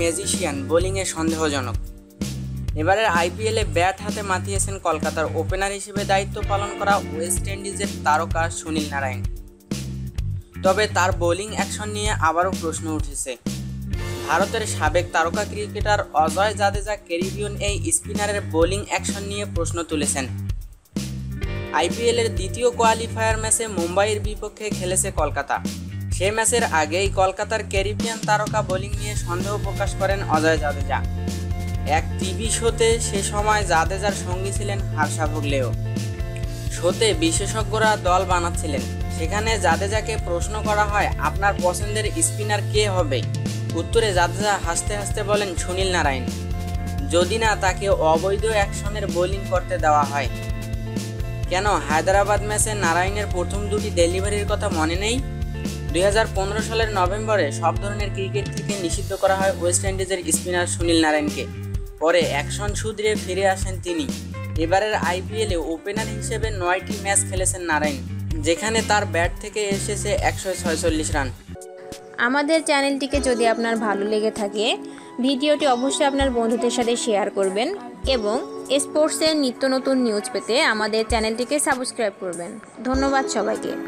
Magician বোলিংয়ে সন্দেহজনক। এবারের আইপিএলে ব্যাট হাতে মাতিয়েছেন কলকাতার ওপেনার হিসেবে দায়িত্ব পালন করা ওয়েস্ট ইন্ডিজের তারকা সুনীল নারায়ণ। তবে তার বোলিং অ্যাকশন নিয়ে আবারও প্রশ্ন উঠেছে। ভারতের সাবেক তারকা ক্রিকেটার অজয় জাদেজা ক্যারিবিয়ন এই স্পিনারের বোলিং অ্যাকশন নিয়ে প্রশ্ন তুলেছেন। আইপিএলের দ্বিতীয় কোয়ালিফায়ার ম্যাচে মুম্বাইয়ের বিপক্ষে খেলেছে কলকাতা। সে ম্যাচের আগেই কলকাতার ক্যারিবিয়ান তারকা বোলিং নিয়ে সন্দেহ প্রকাশ করেন অজয় জাদেজা। এক টিভি শোতে সে সময় জাদেজার সঙ্গী ছিলেন হার্ষা ভোগলেও। শোতে বিশেষজ্ঞরা দল বানাচ্ছিলেন। সেখানে জাদেজাকে প্রশ্ন করা হয়, আপনার পছন্দের স্পিনার কে হবে? উত্তরে জাদেজা হাসতে হাসতে বলেন, সুনীল নারায়ণ। যদি না, তাকে অবৈধ অ্যাকশনের বোলিং করতে দেওয়া হয়। কেন, হায়দ্রাবাদ ম্যাচে নারায়ণের প্রথম দুটি ডেলিভারির কথা মনে নেই? দুই হাজার পনেরো সালের নভেম্বরে সব ধরনের ক্রিকেট থেকে নিষিদ্ধ করা হয় ওয়েস্ট ইন্ডিজের স্পিনার সুনীল নারায়ণকে। পরে অ্যাকশন শুধরে ফিরে আসেন তিনি। এবারের আইপিএলে ওপেনার হিসেবে নয়টি ম্যাচ খেলেছেন নারায়ণ, যেখানে তার ব্যাট থেকে এসেছে একশো ছয়চল্লিশ রান। আমাদের চ্যানেলটিকে যদি আপনার ভালো লেগে থাকে, ভিডিওটি অবশ্যই আপনার বন্ধুদের সাথে শেয়ার করবেন এবং স্পোর্টসের নিত্য নতুন নিউজ পেতে আমাদের চ্যানেলটিকে সাবস্ক্রাইব করবেন। ধন্যবাদ সবাইকে।